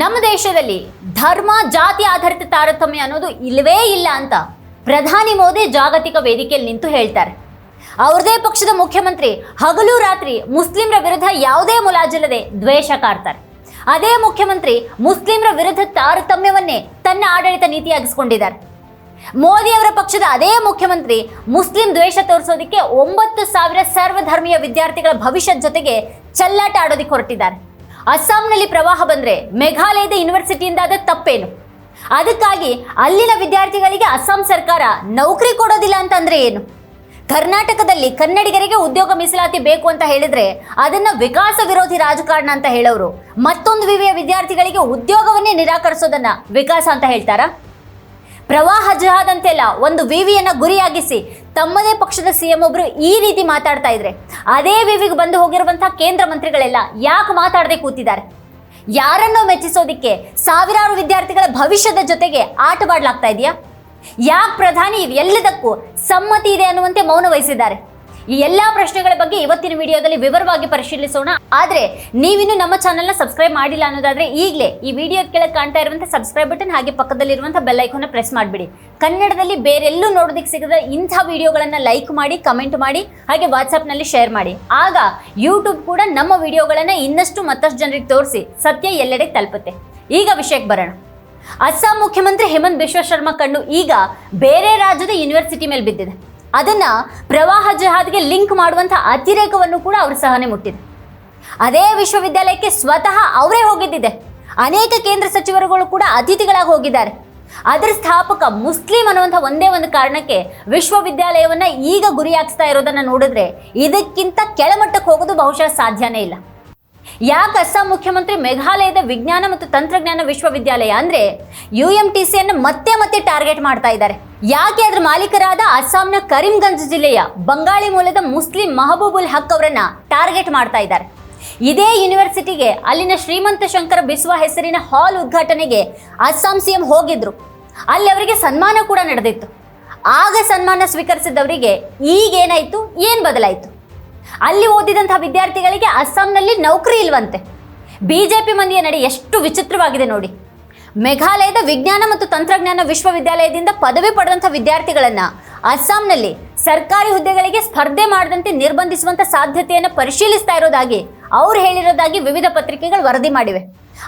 ನಮ್ಮ ದೇಶದಲ್ಲಿ ಧರ್ಮ, ಜಾತಿ ಆಧಾರಿತ ತಾರತಮ್ಯ ಅನ್ನೋದು ಇಲ್ಲವೇ ಇಲ್ಲ ಅಂತ ಪ್ರಧಾನಿ ಮೋದಿ ಜಾಗತಿಕ ವೇದಿಕೆಯಲ್ಲಿ ನಿಂತು ಹೇಳ್ತಾರೆ. ಅವ್ರದೇ ಪಕ್ಷದ ಮುಖ್ಯಮಂತ್ರಿ ಹಗಲು ರಾತ್ರಿ ಮುಸ್ಲಿಮರ ವಿರುದ್ಧ ಯಾವುದೇ ಮುಲಾಜಿಲ್ಲದೆ ದ್ವೇಷ ಕಾಡ್ತಾರೆ. ಅದೇ ಮುಖ್ಯಮಂತ್ರಿ ಮುಸ್ಲಿಮರ ವಿರುದ್ಧ ತಾರತಮ್ಯವನ್ನೇ ತನ್ನ ಆಡಳಿತ ನೀತಿಯಾಗಿಸ್ಕೊಂಡಿದ್ದಾರೆ. ಮೋದಿಯವರ ಪಕ್ಷದ ಅದೇ ಮುಖ್ಯಮಂತ್ರಿ ಮುಸ್ಲಿಂ ದ್ವೇಷ ತೋರಿಸೋದಕ್ಕೆ ಒಂಬತ್ತು ಸಾವಿರ ಸರ್ವಧರ್ಮೀಯ ವಿದ್ಯಾರ್ಥಿಗಳ ಭವಿಷ್ಯದ ಜೊತೆಗೆ ಚಲ್ಲಾಟ ಆಡೋದಕ್ಕೆ ಹೊರಟಿದ್ದಾರೆ. ಅಸ್ಸಾಂನಲ್ಲಿ ಪ್ರವಾಹ ಬಂದರೆ ಮೇಘಾಲಯದ ಯೂನಿವರ್ಸಿಟಿಯಿಂದ ಆದ ತಪ್ಪೇನು? ಅದಕ್ಕಾಗಿ ಅಲ್ಲಿನ ವಿದ್ಯಾರ್ಥಿಗಳಿಗೆ ಅಸ್ಸಾಂ ಸರ್ಕಾರ ನೌಕರಿ ಕೊಡೋದಿಲ್ಲ ಅಂತಂದ್ರೆ ಏನು? ಕರ್ನಾಟಕದಲ್ಲಿ ಕನ್ನಡಿಗರಿಗೆ ಉದ್ಯೋಗ ಮೀಸಲಾತಿ ಬೇಕು ಅಂತ ಹೇಳಿದ್ರೆ ಅದನ್ನ ವಿಕಾಸ ವಿರೋಧಿ ರಾಜಕಾರಣ ಅಂತ ಹೇಳೋರು. ಮತ್ತೊಂದು ವಿವಿಯ ವಿದ್ಯಾರ್ಥಿಗಳಿಗೆ ಉದ್ಯೋಗವನ್ನೇ ನಿರಾಕರಿಸೋದನ್ನ ವಿಕಾಸ ಅಂತ ಹೇಳ್ತಾರಾ? ಪ್ರವಾಹ ಜಹಾದ್ ಒಂದು ವಿವಿಯನ್ನ ಗುರಿಯಾಗಿಸಿ ತಮ್ಮದೇ ಪಕ್ಷದ ಸಿಎಂ ಒಬ್ರು ಈ ರೀತಿ ಮಾತಾಡ್ತಾ ಇದ್ರೆ, ಅದೇ ವಿವಿಗೆ ಬಂದು ಹೋಗಿರುವಂತಹ ಕೇಂದ್ರ ಮಂತ್ರಿಗಳೆಲ್ಲ ಯಾಕೆ ಮಾತಾಡದೆ ಕೂತಿದ್ದಾರೆ? ಯಾರನ್ನೋ ಮೆಚ್ಚಿಸೋದಿಕ್ಕೆ ಸಾವಿರಾರು ವಿದ್ಯಾರ್ಥಿಗಳ ಭವಿಷ್ಯದ ಜೊತೆಗೆ ಆಟವಾಡ್ಲಾಗ್ತಾ ಇದೆಯಾ? ಯಾಕೆ ಪ್ರಧಾನಿ ಎಲ್ಲದಕ್ಕೂ ಸಮ್ಮತಿ ಇದೆ ಅನ್ನುವಂತೆ ಮೌನ ವಹಿಸಿದ್ದಾರೆ? ಈ ಎಲ್ಲಾ ಪ್ರಶ್ನೆಗಳ ಬಗ್ಗೆ ಇವತ್ತಿನ ವಿಡಿಯೋದಲ್ಲಿ ವಿವರವಾಗಿ ಪರಿಶೀಲಿಸೋಣ. ಆದ್ರೆ, ನೀವಿನ್ನು ನಮ್ಮ ಚಾನೆಲ್ನ ಸಬ್ಸ್ಕ್ರೈಬ್ ಮಾಡಿಲ್ಲ ಅನ್ನೋದಾದ್ರೆ ಈಗಲೇ ಈ ವಿಡಿಯೋ ಕೆಳಗೆ ಕಾಣ್ತಾ ಇರುವಂತಹ ಸಬ್ಸ್ಕ್ರೈಬ್ ಬಟನ್ ಹಾಗೆ ಪಕ್ಕದಲ್ಲಿರುವಂತಹ ಬೆಲ್ ಐಕಾನ್ ಪ್ರೆಸ್ ಮಾಡಿಬಿಡಿ. ಕನ್ನಡದಲ್ಲಿ ಬೇರೆಲ್ಲೂ ನೋಡೋದಕ್ಕೆ ಸಿಗದ ಇಂಥ ವಿಡಿಯೋಗಳನ್ನು ಲೈಕ್ ಮಾಡಿ ಕಮೆಂಟ್ ಮಾಡಿ, ಹಾಗೆ ವಾಟ್ಸಪ್ನಲ್ಲಿ ಶೇರ್ ಮಾಡಿ. ಆಗ ಯೂಟ್ಯೂಬ್ ಕೂಡ ನಮ್ಮ ವಿಡಿಯೋಗಳನ್ನು ಇನ್ನಷ್ಟು ಮತ್ತಷ್ಟು ಜನರಿಗೆ ತೋರಿಸಿ ಸತ್ಯ ಎಲ್ಲೆಡೆ ತಲುಪುತ್ತೆ. ಈಗ ವಿಷಯಕ್ಕೆ ಬರೋಣ. ಅಸ್ಸಾಂ ಮುಖ್ಯಮಂತ್ರಿ ಹೇಮಂತ್ ಬಿಶ್ವ ಶರ್ಮಾ ಕಣ್ಣು ಈಗ ಬೇರೆ ರಾಜ್ಯದ ಯೂನಿವರ್ಸಿಟಿ ಮೇಲೆ ಬಿದ್ದಿದೆ. ಅದನ್ನ ಪ್ರವಾಹ ಜಹಾದ್ಗೆ ಲಿಂಕ್ ಮಾಡುವಂಥ ಅತಿರೇಕವನ್ನು ಕೂಡ ಅವರು ಸಹನೆ ಮುಟ್ಟಿದೆ ಅದೇ ವಿಶ್ವವಿದ್ಯಾಲಯಕ್ಕೆ ಸ್ವತಃ ಅವರೇ ಹೋಗಿದ್ದಿದೆ. ಅನೇಕ ಕೇಂದ್ರ ಸಚಿವರುಗಳು ಕೂಡ ಅತಿಥಿಗಳಾಗಿ ಹೋಗಿದ್ದಾರೆ. ಅದರ ಸ್ಥಾಪಕ ಮುಸ್ಲಿಂ ಅನ್ನುವಂಥ ಒಂದೇ ಒಂದು ಕಾರಣಕ್ಕೆ ವಿಶ್ವವಿದ್ಯಾಲಯವನ್ನು ಈಗ ಗುರಿಯಾಗಿಸ್ತಾ ಇರೋದನ್ನು ನೋಡಿದ್ರೆ ಇದಕ್ಕಿಂತ ಕೆಳಮಟ್ಟಕ್ಕೆ ಹೋಗೋದು ಬಹುಶಃ ಸಾಧ್ಯನೇ ಇಲ್ಲ. ಯಾಕೆ ಅಸ್ಸಾಂ ಮುಖ್ಯಮಂತ್ರಿ ಮೇಘಾಲಯದ ವಿಜ್ಞಾನ ಮತ್ತು ತಂತ್ರಜ್ಞಾನ ವಿಶ್ವವಿದ್ಯಾಲಯ ಅಂದರೆ ಯು ಎಂ ಟಿ ಸಿಯನ್ನು ಮತ್ತೆ ಮತ್ತೆ ಟಾರ್ಗೆಟ್ ಮಾಡ್ತಾ ಇದ್ದಾರೆ. ಯಾಕೆ ಅದರ ಮಾಲೀಕರಾದ ಅಸ್ಸಾಂನ ಕರೀಂಗಂಜ್ ಜಿಲ್ಲೆಯ ಬಂಗಾಳಿ ಮೂಲದ ಮುಸ್ಲಿಂ ಮಹಬೂಬುಲ್ ಹಕ್ ಅವರನ್ನ ಟಾರ್ಗೆಟ್ ಮಾಡ್ತಾ ಇದ್ದಾರೆ. ಇದೇ ಯೂನಿವರ್ಸಿಟಿಗೆ ಅಲ್ಲಿನ ಶ್ರೀಮಂತ ಶಂಕರ ಬಿಸ್ವಾ ಹೆಸರಿನ ಹಾಲ್ ಉದ್ಘಾಟನೆಗೆ ಅಸ್ಸಾಂ ಸಿಎಂ ಹೋಗಿದ್ರು. ಅಲ್ಲಿ ಅವರಿಗೆ ಸನ್ಮಾನ ಕೂಡ ನಡೆದಿತ್ತು. ಆಗ ಸನ್ಮಾನ ಸ್ವೀಕರಿಸಿದವರಿಗೆ ಈಗೇನಾಯ್ತು, ಏನ್ ಬದಲಾಯಿತು? ಅಲ್ಲಿ ಓದಿದಂತಹ ವಿದ್ಯಾರ್ಥಿಗಳಿಗೆ ಅಸ್ಸಾಂನಲ್ಲಿ ನೌಕರಿ ಇಲ್ವಂತೆ. ಬಿಜೆಪಿ ಮಂದಿಯ ನಡೆ ಎಷ್ಟು ವಿಚಿತ್ರವಾಗಿದೆ ನೋಡಿ. ಮೇಘಾಲಯದ ವಿಜ್ಞಾನ ಮತ್ತು ತಂತ್ರಜ್ಞಾನ ವಿಶ್ವವಿದ್ಯಾಲಯದಿಂದ ಪದವಿ ಪಡೆದಂಥ ವಿದ್ಯಾರ್ಥಿಗಳನ್ನು ಅಸ್ಸಾಂನಲ್ಲಿ ಸರ್ಕಾರಿ ಹುದ್ದೆಗಳಿಗೆ ಸ್ಪರ್ಧೆ ಮಾಡದಂತೆ ನಿರ್ಬಂಧಿಸುವಂತ ಸಾಧ್ಯತೆಯನ್ನು ಪರಿಶೀಲಿಸ್ತಾ ಇರೋದಾಗಿ ಅವ್ರು ಹೇಳಿರೋದಾಗಿ ವಿವಿಧ ಪತ್ರಿಕೆಗಳು ವರದಿ ಮಾಡಿವೆ.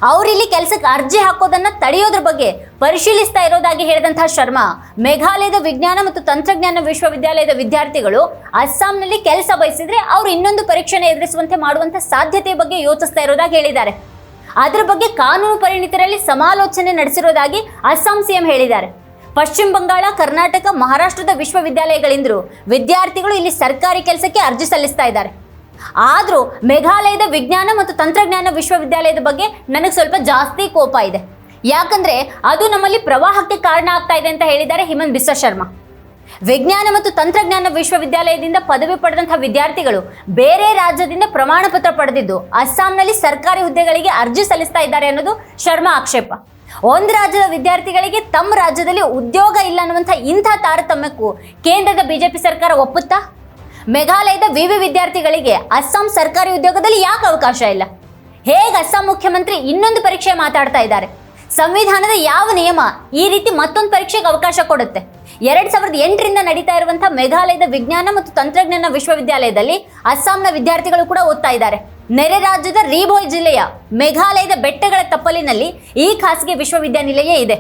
ಅವರಿಲ್ಲಿ ಕೆಲಸಕ್ಕೆ ಅರ್ಜಿ ಹಾಕೋದನ್ನ ತಡೆಯೋದ್ರ ಬಗ್ಗೆ ಪರಿಶೀಲಿಸ್ತಾ ಇರೋದಾಗಿ ಹೇಳಿದಂತಹ ಶರ್ಮಾ, ಮೇಘಾಲಯದ ವಿಜ್ಞಾನ ಮತ್ತು ತಂತ್ರಜ್ಞಾನ ವಿಶ್ವವಿದ್ಯಾಲಯದ ವಿದ್ಯಾರ್ಥಿಗಳು ಅಸ್ಸಾಂನಲ್ಲಿ ಕೆಲಸ ಬಯಸಿದ್ರೆ ಅವರು ಇನ್ನೊಂದು ಪರೀಕ್ಷೆನ ಎದುರಿಸುವಂತೆ ಮಾಡುವಂತ ಸಾಧ್ಯತೆ ಬಗ್ಗೆ ಯೋಚಿಸ್ತಾ ಇರೋದಾಗಿ ಹೇಳಿದ್ದಾರೆ. ಅದರ ಬಗ್ಗೆ ಕಾನೂನು ಪರಿಣಿತರಲ್ಲಿ ಸಮಾಲೋಚನೆ ನಡೆಸಿರೋದಾಗಿ ಅಸ್ಸಾಂ ಸಿಎಂ ಹೇಳಿದ್ದಾರೆ. ಪಶ್ಚಿಮ ಬಂಗಾಳ, ಕರ್ನಾಟಕ, ಮಹಾರಾಷ್ಟ್ರದ ವಿಶ್ವವಿದ್ಯಾಲಯಗಳಿಂದರು ವಿದ್ಯಾರ್ಥಿಗಳು ಇಲ್ಲಿ ಸರ್ಕಾರಿ ಕೆಲಸಕ್ಕೆ ಅರ್ಜಿ ಸಲ್ಲಿಸ್ತಾ ಇದ್ದಾರೆ. ಆದರೂ ಮೇಘಾಲಯದ ವಿಜ್ಞಾನ ಮತ್ತು ತಂತ್ರಜ್ಞಾನ ವಿಶ್ವವಿದ್ಯಾಲಯದ ಬಗ್ಗೆ ನನಗೆ ಸ್ವಲ್ಪ ಜಾಸ್ತಿ ಕೋಪ ಇದೆ. ಯಾಕಂದ್ರೆ ಅದು ನಮ್ಮಲ್ಲಿ ಪ್ರವಾಹಕ್ಕೆ ಕಾರಣ ಆಗ್ತಾ ಇದೆ ಅಂತ ಹೇಳಿದ್ದಾರೆ ಹಿಮಂತ್ ಬಿಸ್ವ ಶರ್ಮಾ. ವಿಜ್ಞಾನ ಮತ್ತು ತಂತ್ರಜ್ಞಾನ ವಿಶ್ವವಿದ್ಯಾಲಯದಿಂದ ಪದವಿ ಪಡೆದಂತಹ ವಿದ್ಯಾರ್ಥಿಗಳು ಬೇರೆ ರಾಜ್ಯದಿಂದ ಪ್ರಮಾಣ ಪತ್ರ ಪಡೆದಿದ್ದು ಅಸ್ಸಾಂನಲ್ಲಿ ಸರ್ಕಾರಿ ಹುದ್ದೆಗಳಿಗೆ ಅರ್ಜಿ ಸಲ್ಲಿಸ್ತಾ ಇದ್ದಾರೆ ಅನ್ನೋದು ಶರ್ಮಾ ಆಕ್ಷೇಪ. ಒಂದು ರಾಜ್ಯದ ವಿದ್ಯಾರ್ಥಿಗಳಿಗೆ ತಮ್ಮ ರಾಜ್ಯದಲ್ಲಿ ಉದ್ಯೋಗ ಇಲ್ಲ ಅನ್ನುವಂಥ ಇಂಥ ತಾರತಮ್ಯಕ್ಕೂ ಕೇಂದ್ರದ ಬಿಜೆಪಿ ಸರ್ಕಾರ ಒಪ್ಪುತ್ತಾ? ಮೇಘಾಲಯದ ವಿವಿ ವಿದ್ಯಾರ್ಥಿಗಳಿಗೆ ಅಸ್ಸಾಂ ಸರ್ಕಾರಿ ಉದ್ಯೋಗದಲ್ಲಿ ಯಾಕೆ ಅವಕಾಶ ಇಲ್ಲ? ಹೇಗೆ ಅಸ್ಸಾಂ ಮುಖ್ಯಮಂತ್ರಿ ಇನ್ನೊಂದು ಪರೀಕ್ಷೆ ಮಾತಾಡ್ತಾ ಇದ್ದಾರೆ? ಸಂವಿಧಾನದ ಯಾವ ನಿಯಮ ಈ ರೀತಿ ಮತ್ತೊಂದು ಪರೀಕ್ಷೆಗೆ ಅವಕಾಶ ಕೊಡುತ್ತೆ? ಎರಡ್ ಸಾವಿರದ ಎಂಟರಿಂದ ನಡೀತಾ ಇರುವಂತಹ ಮೇಘಾಲಯದ ವಿಜ್ಞಾನ ಮತ್ತು ತಂತ್ರಜ್ಞಾನ ವಿಶ್ವವಿದ್ಯಾಲಯದಲ್ಲಿ ಅಸ್ಸಾಂನ ವಿದ್ಯಾರ್ಥಿಗಳು ಕೂಡ ಓದ್ತಾ ಇದ್ದಾರೆ. ನೆರೆ ರಾಜ್ಯದ ರೀಬೋಯ್ ಜಿಲ್ಲೆಯ ಮೇಘಾಲಯದ ಬೆಟ್ಟಗಳ ತಪ್ಪಲಿನಲ್ಲಿ ಈ ಖಾಸಗಿ ವಿಶ್ವವಿದ್ಯಾನಿಲಯ ಇದೆ.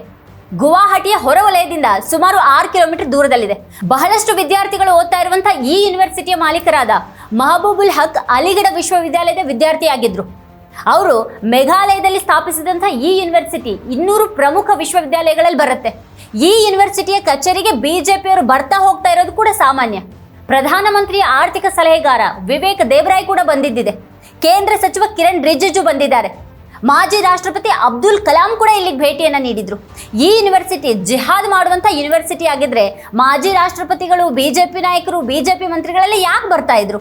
ಗುವಾಹಟಿಯ ಹೊರವಲಯದಿಂದ ಸುಮಾರು ಆರು ಕಿಲೋಮೀಟರ್ ದೂರದಲ್ಲಿದೆ. ಬಹಳಷ್ಟು ವಿದ್ಯಾರ್ಥಿಗಳು ಓದ್ತಾ ಇರುವಂತಹ ಈ ಯೂನಿವರ್ಸಿಟಿಯ ಮಾಲೀಕರಾದ ಮಹಬೂಬುಲ್ ಹಕ್ ಅಲಿಗಢ ವಿಶ್ವವಿದ್ಯಾಲಯದ ವಿದ್ಯಾರ್ಥಿಯಾಗಿದ್ರು. ಅವರು ಮೇಘಾಲಯದಲ್ಲಿ ಸ್ಥಾಪಿಸಿದಂಥ ಈ ಯೂನಿವರ್ಸಿಟಿ ಇನ್ನೂರು ಪ್ರಮುಖ ವಿಶ್ವವಿದ್ಯಾಲಯಗಳಲ್ಲಿ ಬರುತ್ತೆ. ಈ ಯೂನಿವರ್ಸಿಟಿಯ ಕಚೇರಿಗೆ ಬಿಜೆಪಿಯವರು ಬರ್ತಾ ಹೋಗ್ತಾ ಇರೋದು ಕೂಡ ಸಾಮಾನ್ಯ. ಪ್ರಧಾನಮಂತ್ರಿಯ ಆರ್ಥಿಕ ಸಲಹೆಗಾರ ವಿವೇಕ್ ದೇವರಾಯ್ ಕೂಡ ಬಂದಿದ್ದಿದೆ. ಕೇಂದ್ರ ಸಚಿವ ಕಿರಣ್ ರಿಜಿಜು ಬಂದಿದ್ದಾರೆ. ಮಾಜಿ ರಾಷ್ಟ್ರಪತಿ ಅಬ್ದುಲ್ ಕಲಾಂ ಕೂಡ ಇಲ್ಲಿಗೆ ಭೇಟಿಯನ್ನು ನೀಡಿದ್ರು. ಈ ಯೂನಿವರ್ಸಿಟಿ ಜಿಹಾದ್ ಮಾಡುವಂತ ಯೂನಿವರ್ಸಿಟಿ ಆಗಿದ್ರೆ ಮಾಜಿ ರಾಷ್ಟ್ರಪತಿಗಳು ಬಿಜೆಪಿ ನಾಯಕರು ಬಿಜೆಪಿ ಮಂತ್ರಿಗಳೆಲ್ಲ ಯಾಕೆ ಬರ್ತಾ ಇದ್ರು?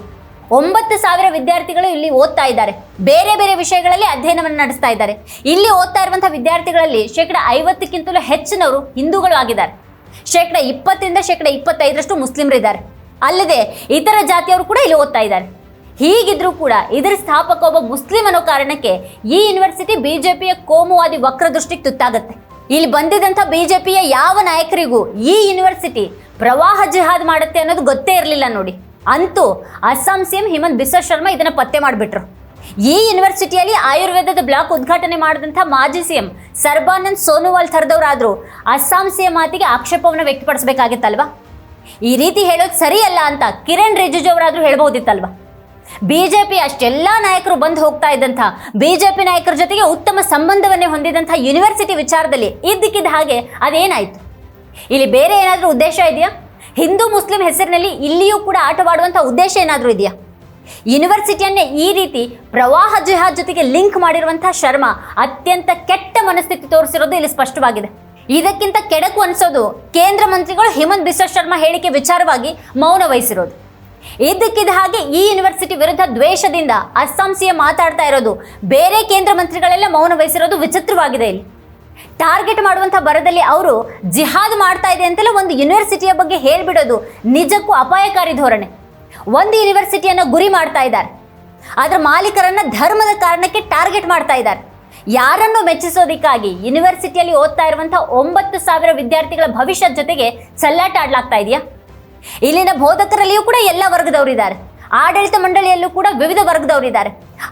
ಒಂಬತ್ತು ಸಾವಿರ ವಿದ್ಯಾರ್ಥಿಗಳು ಇಲ್ಲಿ ಓದ್ತಾ ಇದ್ದಾರೆ. ಬೇರೆ ಬೇರೆ ವಿಷಯಗಳಲ್ಲಿ ಅಧ್ಯಯನವನ್ನು ನಡೆಸ್ತಾ ಇದ್ದಾರೆ. ಇಲ್ಲಿ ಓದ್ತಾ ಇರುವಂತಹ ವಿದ್ಯಾರ್ಥಿಗಳಲ್ಲಿ ಶೇಕಡ ಐವತ್ತಕ್ಕಿಂತಲೂ ಹೆಚ್ಚಿನವರು ಹಿಂದೂಗಳು ಆಗಿದ್ದಾರೆ. ಶೇಕಡ ಇಪ್ಪತ್ತರಿಂದ ಶೇಕಡ ಇಪ್ಪತ್ತೈದರಷ್ಟು ಮುಸ್ಲಿಮರಿದ್ದಾರೆ ಅಲ್ಲದೆ ಇತರ ಜಾತಿಯವರು ಕೂಡ ಇಲ್ಲಿ ಓದ್ತಾ ಇದ್ದಾರೆ. ಹೀಗಿದ್ರೂ ಕೂಡ ಇದರ ಸ್ಥಾಪಕ ಒಬ್ಬ ಮುಸ್ಲಿಂ ಅನ್ನೋ ಕಾರಣಕ್ಕೆ ಈ ಯೂನಿವರ್ಸಿಟಿ ಬಿಜೆಪಿಯ ಕೋಮುವಾದಿ ವಕ್ರದೃಷ್ಟಿಗೆ ತುತ್ತಾಗುತ್ತೆ. ಇಲ್ಲಿ ಬಂದಿದ್ದಂಥ ಬಿಜೆಪಿಯ ಯಾವ ನಾಯಕರಿಗೂ ಈ ಯೂನಿವರ್ಸಿಟಿ ಪ್ರವಾಹ ಜಿಹಾದ್ ಮಾಡುತ್ತೆ ಅನ್ನೋದು ಗೊತ್ತೇ ಇರಲಿಲ್ಲ ನೋಡಿ. ಅಂತೂ ಅಸ್ಸಾಂ ಸಿಎಂ ಹಿಮಂತ್ ಬಿಸ್ವ ಶರ್ಮಾ ಇದನ್ನ ಪತ್ತೆ ಮಾಡಿಬಿಟ್ರು. ಈ ಯೂನಿವರ್ಸಿಟಿಯಲ್ಲಿ ಆಯುರ್ವೇದದ ಬ್ಲಾಕ್ ಉದ್ಘಾಟನೆ ಮಾಡಿದಂಥ ಮಾಜಿ ಸಿಎಂ ಸರ್ಬಾನಂದ್ ಸೋನೋವಾಲ್ ಥರದವರಾದರೂ ಅಸ್ಸಾಂ ಸಿಎಂ ಮಾತಿಗೆ ಆಕ್ಷೇಪವನ್ನು ವ್ಯಕ್ತಪಡಿಸಬೇಕಾಗಿತ್ತಲ್ವಾ? ಈ ರೀತಿ ಹೇಳೋದು ಸರಿಯಲ್ಲ ಅಂತ ಕಿರಣ್ ರಿಜಿಜು ಅವರಾದರೂ ಹೇಳ್ಬೋದಿತ್ತಲ್ವಾ? ಬಿಜೆಪಿ ಅಷ್ಟೆಲ್ಲ ನಾಯಕರು ಬಂದು ಹೋಗ್ತಾ ಇದ್ದಂಥ, ಬಿಜೆಪಿ ನಾಯಕರ ಜೊತೆಗೆ ಉತ್ತಮ ಸಂಬಂಧವನ್ನೇ ಹೊಂದಿದಂಥ ಯೂನಿವರ್ಸಿಟಿ ವಿಚಾರದಲ್ಲಿ ಇದ್ದಕ್ಕಿದ್ದ ಹಾಗೆ ಅದೇನಾಯ್ತು? ಇಲ್ಲಿ ಬೇರೆ ಏನಾದರೂ ಉದ್ದೇಶ ಇದೆಯಾ? ಹಿಂದೂ ಮುಸ್ಲಿಂ ಹೆಸರಿನಲ್ಲಿ ಇಲ್ಲಿಯೂ ಕೂಡ ಆಟವಾಡುವಂಥ ಉದ್ದೇಶ ಏನಾದರೂ ಇದೆಯಾ? ಯೂನಿವರ್ಸಿಟಿಯನ್ನೇ ಈ ರೀತಿ ಪ್ರವಾಹ ಜಿಹಾದ್ ಜೊತೆಗೆ ಲಿಂಕ್ ಮಾಡಿರುವಂಥ ಶರ್ಮಾ ಅತ್ಯಂತ ಕೆಟ್ಟ ಮನಸ್ಥಿತಿ ತೋರಿಸಿರೋದು ಇಲ್ಲಿ ಸ್ಪಷ್ಟವಾಗಿದೆ. ಇದಕ್ಕಿಂತ ಕೆಡಕು ಅನಿಸೋದು ಕೇಂದ್ರ ಮಂತ್ರಿಗಳು ಹಿಮಂತ್ ಬಿಸ್ವ ಶರ್ಮಾ ಹೇಳಿಕೆ ವಿಚಾರವಾಗಿ ಮೌನ ವಹಿಸಿರೋದು. ಇದಕ್ಕಿದ ಹಾಗೆ ಈ ಯೂನಿವರ್ಸಿಟಿ ವಿರುದ್ಧ ದ್ವೇಷದಿಂದ ಅಸ್ಸಾಂ ಸಿಎಂ ಮಾತಾಡ್ತಾ ಇರೋದು. ಬೇರೆ ಕೇಂದ್ರ ಮಂತ್ರಿಗಳೆಲ್ಲ ಮೌನ ವಹಿಸಿರೋದು ವಿಚಿತ್ರವಾಗಿದೆ ಇಲ್ಲಿ. ಟಾರ್ಗೆಟ್ ಮಾಡುವಂಥ ಬರದಲ್ಲಿ ಅವರು ಜಿಹಾದ್ ಮಾಡ್ತಾ ಇದೆ ಅಂತೆಲ್ಲ ಒಂದು ಯೂನಿವರ್ಸಿಟಿಯ ಬಗ್ಗೆ ಹೇಳಿಬಿಡೋದು ನಿಜಕ್ಕೂ ಅಪಾಯಕಾರಿ ಧೋರಣೆ. ಒಂದು ಯೂನಿವರ್ಸಿಟಿಯನ್ನು ಗುರಿ ಮಾಡ್ತಾ ಇದ್ದಾರೆ. ಅದರ ಮಾಲೀಕರನ್ನ ಧರ್ಮದ ಕಾರಣಕ್ಕೆ ಟಾರ್ಗೆಟ್ ಮಾಡ್ತಾ ಇದ್ದಾರೆ. ಯಾರನ್ನು ಮೆಚ್ಚಿಸೋದಕ್ಕಾಗಿ ಯೂನಿವರ್ಸಿಟಿಯಲ್ಲಿ ಓದ್ತಾ ಇರುವಂಥ ಒಂಬತ್ತು ಸಾವಿರ ವಿದ್ಯಾರ್ಥಿಗಳ ಭವಿಷ್ಯದ ಜೊತೆಗೆ ಸಲ್ಲಾಟ ಆಡ್ಲಾಗ್ತಾ ಇದೆಯಾ? ಇಲ್ಲಿನ ಬೋಧಕರಲ್ಲಿಯೂ ಕೂಡ ಎಲ್ಲ ವರ್ಗದವರಿದ್ದಾರೆ ಆಡಳಿತ ಮಂಡಳಿಯಲ್ಲೂ ಕೂಡ ವಿವಿಧ ವರ್ಗದವರಿದ್ದಾರೆ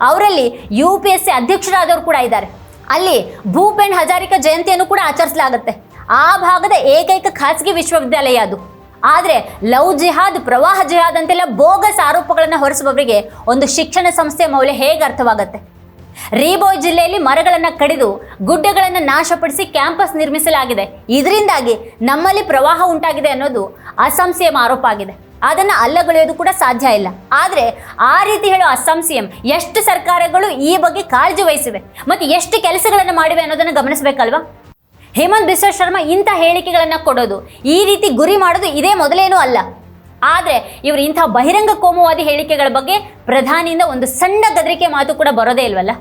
ಅವರಲ್ಲಿ ಯು ಪಿ ಎಸ್ ಸಿ ಅಧ್ಯಕ್ಷರಾದವರು ಕೂಡ ಇದ್ದಾರೆ. ಅಲ್ಲಿ ಭೂಪೆನ್ ಹಜಾರಿಕಾ ಜಯಂತಿಯನ್ನು ಕೂಡ ಆಚರಿಸಲಾಗುತ್ತೆ. ಆ ಭಾಗದ ಏಕೈಕ ಖಾಸಗಿ ವಿಶ್ವವಿದ್ಯಾಲಯ ಅದು. ಆದರೆ ಲವ್ ಜಿಹಾದ್, ಪ್ರವಾಹ ಜಿಹಾದ್ ಅಂತೆಲ್ಲ ಬೋಗಸ್ ಆರೋಪಗಳನ್ನು ಹೊರಿಸುವವರಿಗೆ ಒಂದು ಶಿಕ್ಷಣ ಸಂಸ್ಥೆಯ ಮೌಲ್ಯ ಹೇಗೆ ಅರ್ಥವಾಗುತ್ತೆ? ರೀಬೋಯ್ ಜಿಲ್ಲೆಯಲ್ಲಿ ಮರಗಳನ್ನು ಕಡಿದು ಗುಡ್ಡಗಳನ್ನು ನಾಶಪಡಿಸಿ ಕ್ಯಾಂಪಸ್ ನಿರ್ಮಿಸಲಾಗಿದೆ. ಇದರಿಂದಾಗಿ ನಮ್ಮಲ್ಲಿ ಪ್ರವಾಹ ಉಂಟಾಗಿದೆ ಅನ್ನೋದು ಅಸಂಸೇಮ ಆರೋಪ ಆಗಿದೆ. ಅದನ್ನು ಅಲ್ಲಗಳೆಯೋದು ಕೂಡ ಸಾಧ್ಯ ಇಲ್ಲ. ಆದರೆ ಆ ರೀತಿ ಹೇಳೋ ಅಸ್ಸಾಂ ಸಿಎಂ ಎಷ್ಟು ಸರ್ಕಾರಗಳು ಈ ಬಗ್ಗೆ ಕಾಳಜಿ ವಹಿಸಿವೆ ಮತ್ತು ಎಷ್ಟು ಕೆಲಸಗಳನ್ನು ಮಾಡಿವೆ ಅನ್ನೋದನ್ನು ಗಮನಿಸಬೇಕಲ್ವಾ? ಹೇಮಂತ್ ಬಿಸ್ವ ಶರ್ಮಾ ಇಂಥ ಹೇಳಿಕೆಗಳನ್ನು ಕೊಡೋದು, ಈ ರೀತಿ ಗುರಿ ಮಾಡೋದು ಇದೇ ಮೊದಲೇನೂ ಅಲ್ಲ. ಆದರೆ ಇವರು ಇಂಥ ಬಹಿರಂಗ ಕೋಮುವಾದಿ ಹೇಳಿಕೆಗಳ ಬಗ್ಗೆ ಪ್ರಧಾನಿಯಿಂದ ಒಂದು ಸಣ್ಣ ಗದರಿಕೆ ಮಾತು ಕೂಡ ಬರೋದೇ ಇಲ್ವಲ್ಲ?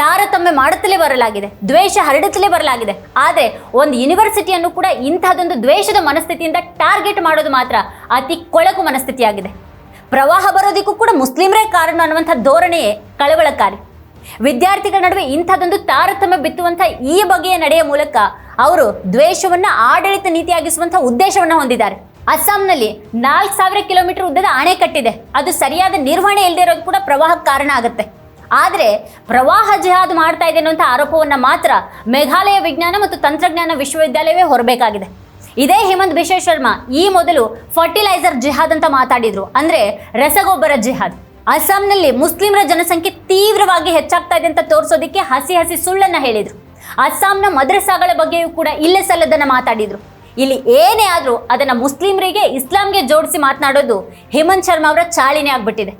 ತಾರತಮ್ಯ ಮಾಡುತ್ತಲೇ ಬರಲಾಗಿದೆ, ದ್ವೇಷ ಹರಡುತ್ತಲೇ ಬರಲಾಗಿದೆ. ಆದರೆ ಒಂದು ಯೂನಿವರ್ಸಿಟಿಯನ್ನು ಕೂಡ ಇಂತಹದೊಂದು ದ್ವೇಷದ ಮನಸ್ಥಿತಿಯಿಂದ ಟಾರ್ಗೆಟ್ ಮಾಡೋದು ಮಾತ್ರ ಅತಿ ಕೊಳಕು ಮನಸ್ಥಿತಿಯಾಗಿದೆ. ಪ್ರವಾಹ ಬರೋದಕ್ಕೂ ಕೂಡ ಮುಸ್ಲಿಮರೇ ಕಾರಣ ಅನ್ನುವಂಥ ಧೋರಣೆಯೇ ಕಳವಳಕಾರಿ. ವಿದ್ಯಾರ್ಥಿಗಳ ನಡುವೆ ಇಂಥದ್ದೊಂದು ತಾರತಮ್ಯ ಬಿತ್ತುವಂಥ ಈ ಬಗೆಯ ನಡೆಯ ಮೂಲಕ ಅವರು ದ್ವೇಷವನ್ನು ಆಡಳಿತ ನೀತಿಯಾಗಿಸುವಂಥ ಉದ್ದೇಶವನ್ನು ಹೊಂದಿದ್ದಾರೆ. ಅಸ್ಸಾಂನಲ್ಲಿ ನಾಲ್ಕು ಸಾವಿರ ಕಿಲೋಮೀಟರ್ ಉದ್ದದ ಅಣೆಕಟ್ಟಿದೆ ಅದು ಸರಿಯಾದ ನಿರ್ವಹಣೆ ಇಲ್ಲದೆ ಇರೋದು ಕೂಡ ಪ್ರವಾಹಕ್ಕೆ ಕಾರಣ ಆಗುತ್ತೆ. ಆದರೆ ಪ್ರವಾಹ ಜಿಹಾದ್ ಮಾಡ್ತಾ ಇದೆ ಅನ್ನುವಂಥ ಆರೋಪವನ್ನು ಮಾತ್ರ ಮೇಘಾಲಯ ವಿಜ್ಞಾನ ಮತ್ತು ತಂತ್ರಜ್ಞಾನ ವಿಶ್ವವಿದ್ಯಾಲಯವೇ ಹೊರಬೇಕಾಗಿದೆ. ಇದೇ ಹೇಮಂತ್ ಬಿಶ್ವ ಶರ್ಮಾ ಈ ಮೊದಲು ಫರ್ಟಿಲೈಸರ್ ಜಿಹಾದ್ ಅಂತ ಮಾತಾಡಿದರು. ಅಂದರೆ ರಸಗೊಬ್ಬರ ಜಿಹಾದ್. ಅಸ್ಸಾಂನಲ್ಲಿ ಮುಸ್ಲಿಮರ ಜನಸಂಖ್ಯೆ ತೀವ್ರವಾಗಿ ಹೆಚ್ಚಾಗ್ತಾ ಇದೆ ಅಂತ ತೋರಿಸೋದಕ್ಕೆ ಹಸಿ ಹಸಿ ಸುಳ್ಳನ್ನು ಹೇಳಿದರು. ಅಸ್ಸಾಂನ ಮದ್ರಸಾಗಳ ಬಗ್ಗೆಯೂ ಕೂಡ ಇಲ್ಲೇ ಸಲ್ಲದನ್ನು ಮಾತಾಡಿದರು. ಇಲ್ಲಿ ಏನೇ ಆದರೂ ಅದನ್ನು ಮುಸ್ಲಿಮರಿಗೆ ಇಸ್ಲಾಂಗೆ ಜೋಡಿಸಿ ಮಾತನಾಡೋದು ಹೇಮಂತ್ ಶರ್ಮಾ ಅವರ ಚಾಳಿನೇ ಆಗ್ಬಿಟ್ಟಿದೆ.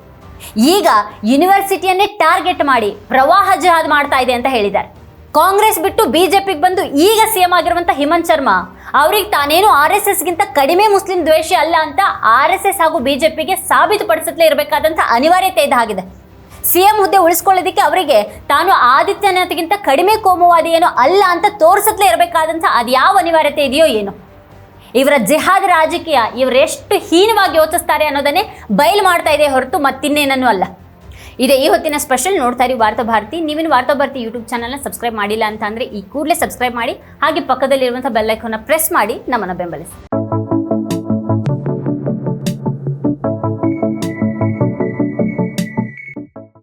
ಈಗ ಯೂನಿವರ್ಸಿಟಿಯನ್ನೇ ಟಾರ್ಗೆಟ್ ಮಾಡಿ ಪ್ರವಾಹ ಜಹಾದ್ ಮಾಡ್ತಾ ಇದೆ ಅಂತ ಹೇಳಿದ್ದಾರೆ. ಕಾಂಗ್ರೆಸ್ ಬಿಟ್ಟು ಬಿಜೆಪಿಗೆ ಬಂದು ಈಗ ಸಿಎಂ ಆಗಿರುವಂಥ ಹಿಮಂತ್ ಶರ್ಮಾ ಅವ್ರಿಗೆ ತಾನೇನು ಆರ್ ಎಸ್ ಎಸ್ಗಿಂತ ಕಡಿಮೆ ಮುಸ್ಲಿಂ ದ್ವೇಷ ಅಲ್ಲ ಅಂತ ಆರ್ ಎಸ್ ಎಸ್ ಹಾಗೂ ಬಿಜೆಪಿಗೆ ಸಾಬೀತುಪಡಿಸುತ್ತಲೇ ಇರಬೇಕಾದಂಥ ಅನಿವಾರ್ಯತೆ ಇದಾಗಿದೆ ಸಿಎಂ ಹುದ್ದೆ ಉಳಿಸ್ಕೊಳ್ಳೋದಕ್ಕೆ ಅವರಿಗೆ ತಾನು ಆದಿತ್ಯನಾಥ್ಗಿಂತ ಕಡಿಮೆ ಕೋಮುವಾದಿ ಏನೋ ಅಲ್ಲ ಅಂತ ತೋರಿಸತ್ಲೇ ಇರಬೇಕಾದಂಥ ಅದ್ಯಾವ ಅನಿವಾರ್ಯತೆ ಇದೆಯೋ ಏನೋ. ಇವರ ಜಿಹಾದ್ ರಾಜಕೀಯ ಇವರೆಷ್ಟು ಹೀನವಾಗಿ ಯೋಚಿಸ್ತಾರೆ ಅನ್ನೋದನ್ನೇ ಬಯಲು ಮಾಡ್ತಾ ಇದೆ ಹೊರತು ಮತ್ತಿನ್ನೇನೂ ಅಲ್ಲ. ಇದೇ ಈ ಹೊತ್ತಿನ ಸ್ಪೆಷಲ್ ನೋಡ್ತಾ ಇರಿ ವಾರ್ತಾ ಭಾರತಿ. ನೀವಿನ ವಾರ್ತಾ ಭಾರತಿ ಯೂಟ್ಯೂಬ್ ಚಾನಲ್ನ ಸಬ್ಸ್ಕ್ರೈಬ್ ಮಾಡಿಲ್ಲ ಅಂತ ಈ ಕೂಡಲೇ ಸಬ್ಸ್ಕ್ರೈಬ್ ಮಾಡಿ ಹಾಗೆ ಪಕ್ಕದಲ್ಲಿರುವಂಥ ಬೆಲ್ಲೈಕನ್ನ ಪ್ರೆಸ್ ಮಾಡಿ ನಮ್ಮನ್ನು ಬೆಂಬಲಿಸಿ.